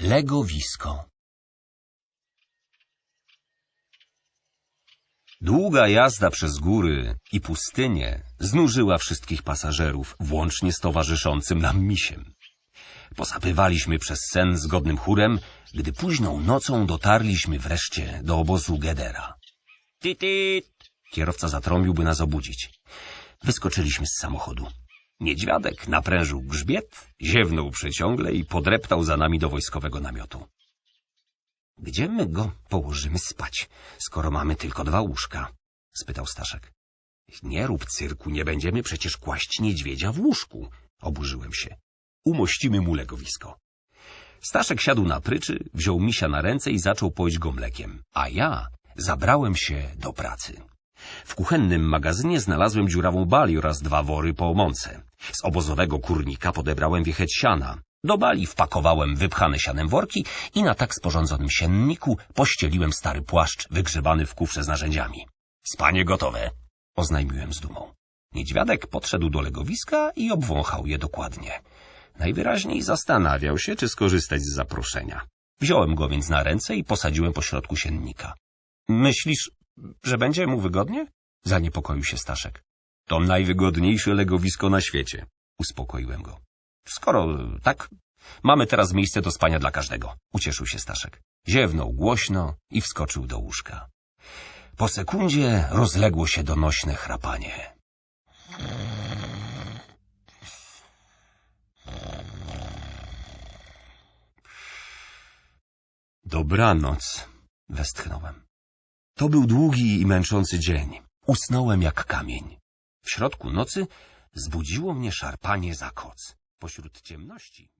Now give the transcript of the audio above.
Legowisko Długa jazda przez góry i pustynię znużyła wszystkich pasażerów, włącznie z towarzyszącym nam misiem. Posapywaliśmy przez sen zgodnym chórem, gdy późną nocą dotarliśmy wreszcie do obozu Gedera. Titit! Kierowca zatrąbił, by nas obudzić. Wyskoczyliśmy z samochodu. Niedźwiadek naprężył grzbiet, ziewnął przeciągle i podreptał za nami do wojskowego namiotu. Gdzie my go położymy spać, skoro mamy tylko dwa łóżka? spytał Staszek. Nie rób cyrku, nie będziemy przecież kłaść niedźwiedzia w łóżku, oburzyłem się. Umościmy mu legowisko. Staszek siadł na pryczy, wziął misia na ręce i zaczął poić go mlekiem, a ja zabrałem się do pracy. W kuchennym magazynie znalazłem dziurawą bali oraz dwa wory po mące. Z obozowego kurnika podebrałem wiecheć siana. Do bali wpakowałem wypchane sianem worki i na tak sporządzonym sienniku pościeliłem stary płaszcz wygrzebany w kufrze z narzędziami. Spanie gotowe, oznajmiłem z dumą. Niedźwiadek podszedł do legowiska i obwąchał je dokładnie. Najwyraźniej zastanawiał się, czy skorzystać z zaproszenia. Wziąłem go więc na ręce i posadziłem pośrodku siennika. Myślisz, że będzie mu wygodnie? Zaniepokoił się Staszek. To najwygodniejsze legowisko na świecie, uspokoiłem go. Skoro tak, mamy teraz miejsce do spania dla każdego, ucieszył się Staszek. Ziewnął głośno i wskoczył do łóżka. Po sekundzie rozległo się donośne chrapanie. Dobranoc, westchnąłem. To był długi i męczący dzień. Usnąłem jak kamień. W środku nocy zbudziło mnie szarpanie za koc. Pośród ciemności